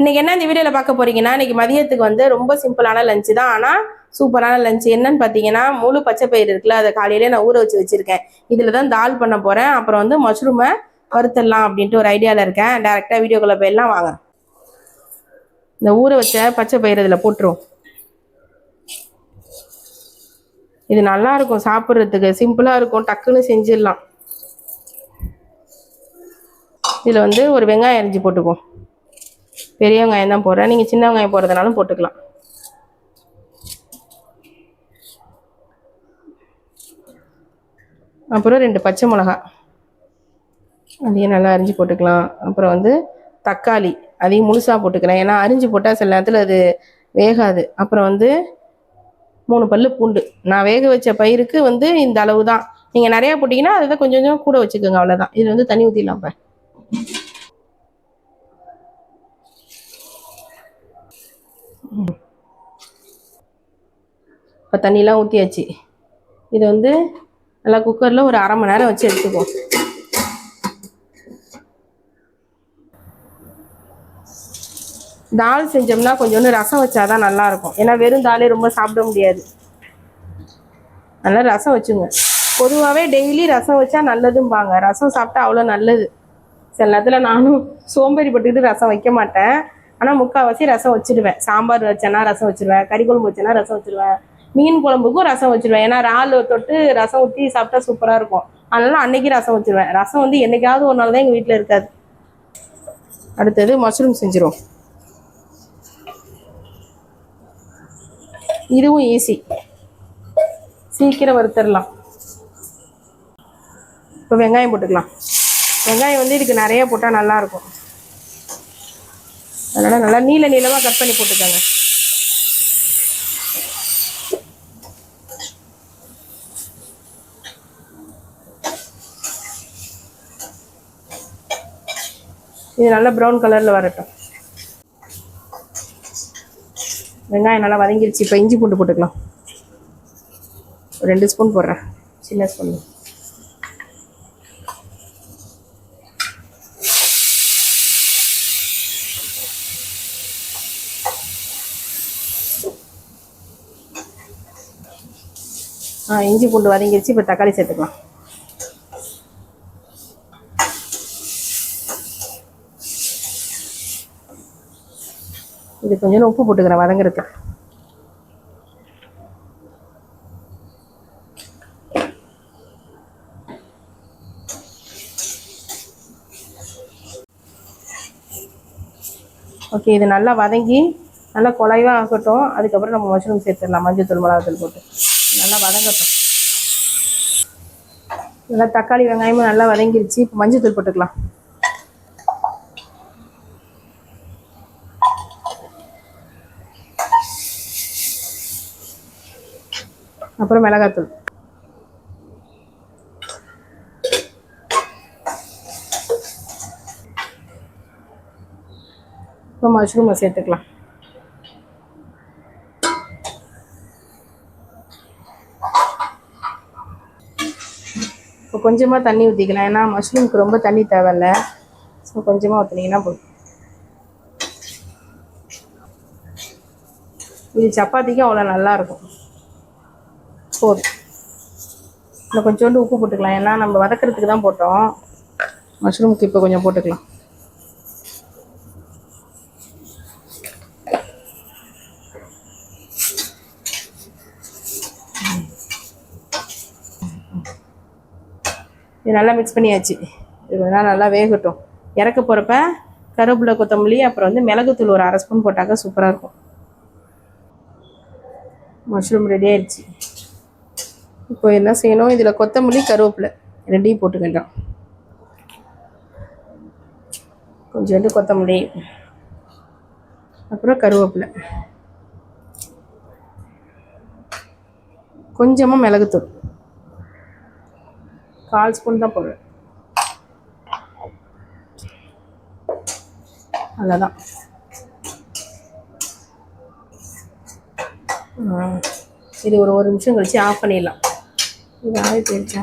இன்னைக்கு என்ன இந்த வீடியோவில் பார்க்க போறீங்கன்னா இன்னைக்கு மதியத்துக்கு வந்து ரொம்ப சிம்பிளான லஞ்சு தான். ஆனால் சூப்பரான லஞ்ச் என்னன்னு பார்த்தீங்கன்னா முழு பச்சை பயிர் இருக்குல்ல அதை காலையிலே நான் ஊற வச்சு வச்சிருக்கேன். இதில் தான் தால் பண்ண போகிறேன் அப்புறம் வந்து மஷ்ரூமை வறுத்தரலாம் அப்படின்ட்டு ஒரு ஐடியாவில் இருக்கேன். டேரெக்டாக வீடியோக்குள்ளே போயிடலாம் வாங்க. இந்த ஊற வச்ச பச்சை பயிர் இதில் போட்டுரும் இது நல்லா இருக்கும் சாப்பிட்றதுக்கு. சிம்பிளாக இருக்கும். டக்குன்னு செஞ்சிடலாம். இதில் வந்து ஒரு வெங்காயம் அரிஞ்சு போட்டுக்குவோம். பெரிய வெங்காயம் தான் போடுறேன். நீங்கள் சின்ன வெங்காயம் போடுறதுனாலும் போட்டுக்கலாம். அப்புறம் ரெண்டு பச்சை மிளகா. அதையும் நல்லா அரிஞ்சு போட்டுக்கலாம். அப்புறம் வந்து தக்காளி. அதையும் முழுசாக போட்டுக்கிறேன். ஏன்னா அரிஞ்சு போட்டால் சில நேரத்தில் அது வேகாது. அப்புறம் வந்து மூணு பல்லு பூண்டு. நான் வேக வச்ச பயிருக்கு வந்து இந்த அளவு தான் நீங்கள் நிறையா போட்டிங்கன்னா அதை கொஞ்சம் கொஞ்சம் கூட வச்சுக்கோங்க. அவ்வளோதான் இதில் வந்து தண்ணி ஊற்றிடலாம் இப்போ இப்போ தண்ணியெலாம் ஊற்றியாச்சு இது வந்து நல்லா குக்கரில் ஒரு அரை மணி நேரம் வச்சு எடுத்துக்குவோம். தால் செஞ்சோம்னா கொஞ்சோண்டு ரசம் வச்சாதான் நல்லா இருக்கும் ஏன்னா வெறும் தாலே ரொம்ப சாப்பிட முடியாது. நல்லா ரசம் வச்சுங்க. பொதுவாகவே டெய்லி ரசம் வச்சா நல்லதும்பாங்க. ரசம் சாப்பிட்டா அவ்வளோ நல்லது. சில நேரத்தில் நானும் சோம்பேறி பட்டுக்கிட்டு ரசம் வைக்க மாட்டேன். ஆனால் முக்கால்வாசி ரசம் வச்சிடுவேன் சாம்பார் வச்சேன்னா ரசம் வச்சிருவேன். கறி குழம்பு வச்சேன்னா ரசம் வச்சிருவேன். மீன் குழம்புக்கும் ரசம் வச்சிருவேன். ஏன்னா இறால் தொட்டு ரசம் ஊற்றி சாப்பிட்டா சூப்பராக இருக்கும். அதனால அன்னைக்கு ரசம் வச்சிருவேன். ரசம் வந்து என்னைக்காவது ஒரு நாள் தான் எங்கள் வீட்டில் இருக்காது. அடுத்தது மஷ்ரூம் செஞ்சிடும் இதுவும் ஈஸி சீக்கிரம் வறுத்தரலாம். இப்போ வெங்காயம் போட்டுக்கலாம். வெங்காயம் வந்து இதுக்கு நிறைய போட்டால் நல்லாயிருக்கும் அதனால் நல்லா நீள நீளமாக கட் பண்ணி போட்டுக்கோங்க. இது நல்லா ப்ரௌன் கலரில் வரட்டும். வெங்காயம் நல்லா வதங்கிருச்சு. இப்போ இஞ்சி பூண்டு போட்டுக்கலாம். ஒரு ரெண்டு ஸ்பூன் போடுறேன். சின்ன ஸ்பூன் இஞ்சி பூண்டு வதங்கிடுச்சு இப்போ தக்காளி சேர்த்துக்கலாம். இது கொஞ்சம் உப்பு போட்டுக்கிறேன் வதங்குறதுக்கு. ஓகே இது நல்லா வதங்கி நல்லா குழைவாக ஆகட்டும். அதுக்கப்புறம் நம்ம மஷ்ரூம் சேர்த்துடலாம் மஞ்சள் தூள் மிளகாத்தூள் போட்டு. நல்லா வதங்கட்டும். நல்லா தக்காளி வெங்காயமும் நல்லா வதங்கிருச்சு. இப்போ மஞ்சள் தூள் போட்டுக்கலாம். அப்புறம் மிளகாத்தூள். இப்போ மஷ்ரூமை சேர்த்துக்கலாம். இப்போ கொஞ்சமாக தண்ணி ஊற்றிக்கலாம் ஏன்னா மஷ்ரூமுக்கு ரொம்ப தண்ணி தேவையில்ல. ஸோ கொஞ்சமாக ஊற்றுனீங்கன்னா போதும். இது சப்பாத்திக்கும் அவ்வளோ நல்லாயிருக்கும் போதும். இன்னும் கொஞ்சோண்டு உப்பு போட்டுக்கலாம். ஏன்னா நம்ம வதக்கிறதுக்கு தான் போட்டோம். மஷ்ரூமுக்கு இப்போ கொஞ்சம் போட்டுக்கலாம். இது நல்லா மிக்ஸ் பண்ணியாச்சு. இது கொஞ்ச நல்லா வேகட்டும். இறக்க போகிறப்ப கருவேப்பிலை கொத்தமல்லி அப்புறம் வந்து மிளகுத்தூள் ஒரு அரை ஸ்பூன் போட்டாக்க சூப்பராக இருக்கும். மஷ்ரூம் ரெடி ஆயிடுச்சு. இப்போ என்ன செய்யணும்? இதில் கொத்தமல்லி கருவேப்பிலை ரெண்டையும் போட்டு வேண்டாம் கொஞ்சோண்டு கொத்தமல்லி. அப்புறம் கருவேப்பிலை. கொஞ்சமாக மிளகுத்தூள். கால் ஸ்பூன் தான் போடுவேன். அவ்வளோதான் இது ஒரு ஒரு நிமிஷம் கழித்து ஆஃப் பண்ணிடலாம். இது ஆகி போயிடுச்சா?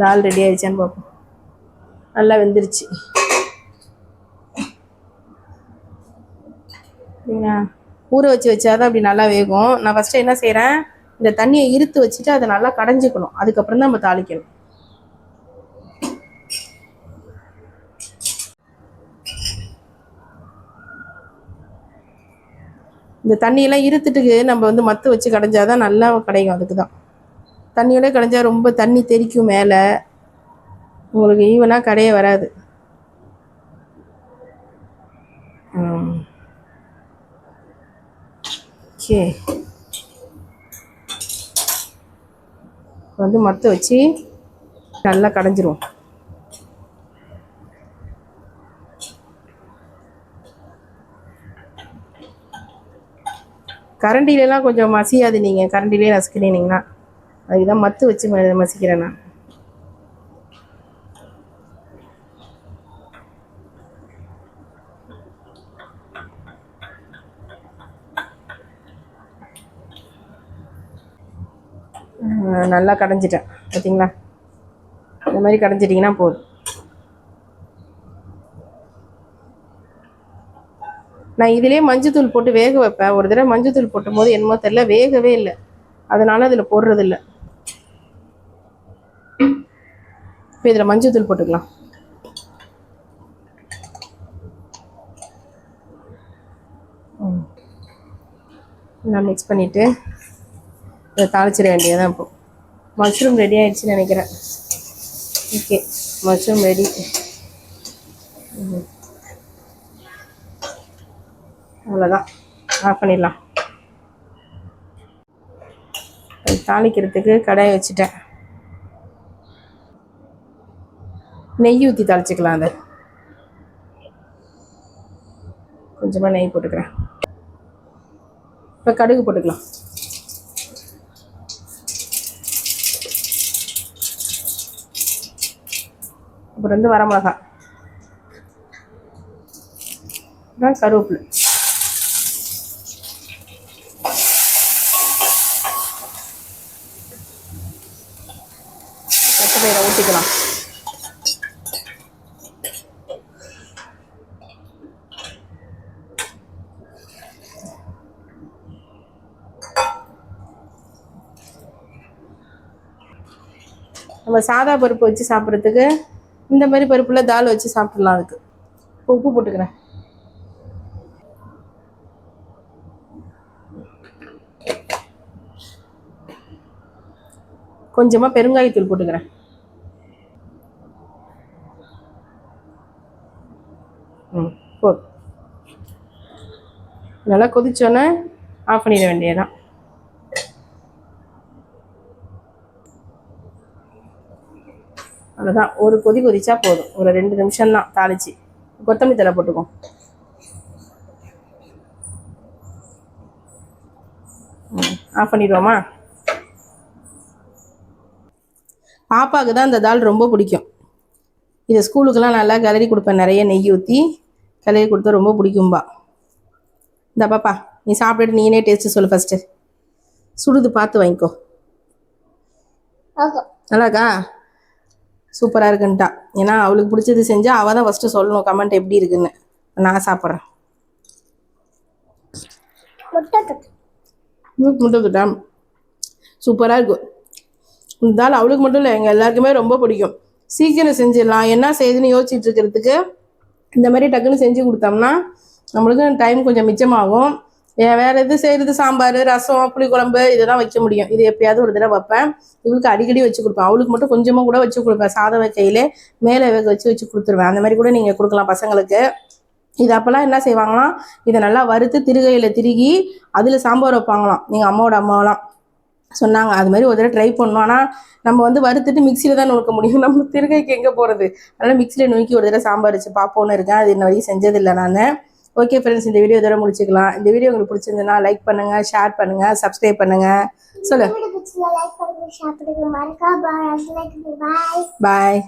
தால் ரெடி ஆயிடுச்சான்னு பார்ப்போம். நல்லா வெந்துருச்சு. ஊற வச்சு வச்சாதான் அப்படி நல்லா வேகும். நான் ஃபஸ்ட்டு என்ன செய்கிறேன் இந்த தண்ணியை இருத்து வச்சுட்டு அதை நல்லா கடைஞ்சிக்கணும். அதுக்கப்புறம் தான் நம்ம தாளிக்கணும். இந்த தண்ணியெல்லாம் இருத்துட்டுக்கு நம்ம வந்து மத்து வச்சு கடைஞ்சாதான் நல்லா கிடைக்கும் அதுக்கு தான் தண்ணியெல்லாம் கடைஞ்சா ரொம்ப தண்ணி தெறிக்கும் மேலே. உங்களுக்கு ஈவனாக கடையே வராது. ஓகே. வந்து மத்து வச்சு நல்லா கடைஞ்சிரும். கரண்டிலலாம் கொஞ்சம் மசியாது நீங்கள் கரண்டிலே நசுக்கினீங்கன்னா அதுக்கு தான் மத்து வச்சு மசிக்கிறேன் நான். நல்லா கடைஞ்சிட்டேன். பார்த்தீங்களா இந்த மாதிரி கடைஞ்சிட்டிங்கன்னா போதும். நான் இதிலே மஞ்சத்தூள் போட்டு வேக வைப்பேன். ஒரு தடவை மஞ்சத்தூள் போட்டும் போது என்னமோ தெரியல வேகவே இல்லை. அதனால அதில் போடுறது இப்போ இதில் மஞ்சத்தூள் போட்டுக்கலாம். நான் மிக்ஸ் பண்ணிவிட்டு இதை தாளிச்சிட வேண்டியதான் இப்போது மஷ்ரூம் ரெடி ஆயிடுச்சுன்னு நினைக்கிறேன். ஓகே மஷ்ரூம் ரெடி அவ்வளோதான் ஆஃப் பண்ணிடலாம். தாளிக்கிறதுக்கு கடாயை வச்சுட்டேன். நெய் ஊற்றி தாளிச்சிக்கலாம் அதை. கொஞ்சமாக நெய் போட்டுக்கிறேன். இப்போ கடுகு போட்டுக்கலாம். அப்புறம் வந்து வரமிளகா. அப்புறம் கருவேப்பிலை. பச்சை ஊற்றிக்கலாம் நம்ம சாதா பருப்பு வச்சு சாப்பிட்றதுக்கு இந்த மாதிரி பருப்பில் தால் வச்சு சாப்பிட்லாம் அதுக்கு. இப்போ உப்பு போட்டுக்கிறேன். கொஞ்சமாக பெருங்காயத்தூள் போட்டுக்கிறேன். ம் போ நல்லா கொதிச்சோன்னே ஆஃப் பண்ணிட வேண்டியதான் அவ்வளோதான் ஒரு கொதி கொதிச்சா போதும். ஒரு ரெண்டு நிமிஷம் தான் தாளிச்சு. கொத்தமல்லி தலை போட்டுக்கோ. ஆஃப் பண்ணிடுவோமா? பாப்பாவுக்கு தான் இந்த தால் ரொம்ப பிடிக்கும். இதை ஸ்கூலுக்கெல்லாம் நல்லா கிளறி கொடுப்பேன். நிறைய நெய் ஊற்றி கிளறி கொடுத்தா ரொம்ப பிடிக்கும்பா. இந்த பாப்பா நீ சாப்பிட்டுட்டு நீனே டேஸ்ட்டு சொல்லு ஃபஸ்ட்டு சுடுது பார்த்து வாங்கிக்கோ. நல்லாக்கா சூப்பராக இருக்குன்ட்டா. ஏன்னா அவளுக்கு பிடிச்சது செஞ்சால் அவள் தான் ஃபஸ்ட்டு சொல்லணும் கமெண்ட் எப்படி இருக்குன்னு. நான் சாப்பிட்றேன். முட்டைக்கிட்டா சூப்பராக இருக்கும் இந்த தால் அவளுக்கு மட்டும் இல்லை எங்கள் எல்லாருக்குமே ரொம்ப பிடிக்கும். சீக்கிரம் செஞ்சிடலாம். என்ன செய்யுதுன்னு யோசிச்சுட்டு இருக்கிறதுக்கு இந்த மாதிரி டக்குன்னு செஞ்சு கொடுத்தோம்னா நம்மளுக்கு டைம் கொஞ்சம் மிச்சமாகும். வேற எது செய்யறது சாம்பார் ரசம் புளிக்குழம்பு இதெல்லாம் வைக்க முடியும். இது எப்பயாவது ஒரு தடவை வைப்பேன். இவளுக்கு அடிக்கடி வச்சு கொடுப்பேன். அவளுக்கு மட்டும் கொஞ்சமாக கூட வச்சு கொடுப்பேன். சாதம் வைக்கையிலே மேலே வேக வச்சு வச்சு கொடுத்துருவேன். அந்த மாதிரி கூட நீங்கள் கொடுக்கலாம் பசங்களுக்கு. இது அப்போல்லாம் என்ன செய்வாங்களாம் இதை நல்லா வறுத்து திருகையில் திருகி அதில் சாம்பார் வைப்பாங்களாம். எங்கள் அம்மாவோட அம்மாவெல்லாம் சொன்னாங்க. அது மாதிரி ஒரு தடவை ட்ரை பண்ணோம் ஆனால் நம்ம வந்து வறுத்துட்டு மிக்சியில் தான் நுணுக்க முடியும். நம்ம திருகைக்கு எங்கே போகிறது அதனால் மிக்சியில் நுணுக்கி ஒரு தடவை சாம்பார் வச்சு பார்ப்போன்னு இருக்கேன். அது இன்ன வரைக்கும் செஞ்சதில்லை நான். ஓகே ஃப்ரெண்ட்ஸ் இந்த வீடியோ இதோட முடிச்சுக்கலாம். இந்த வீடியோ உங்களுக்கு பிடிச்சிருந்ததுன்னா லைக் பண்ணுங்கள் ஷேர் பண்ணுங்கள் சப்ஸ்கிரைப் பண்ணுங்கள் சொல்லு பாய்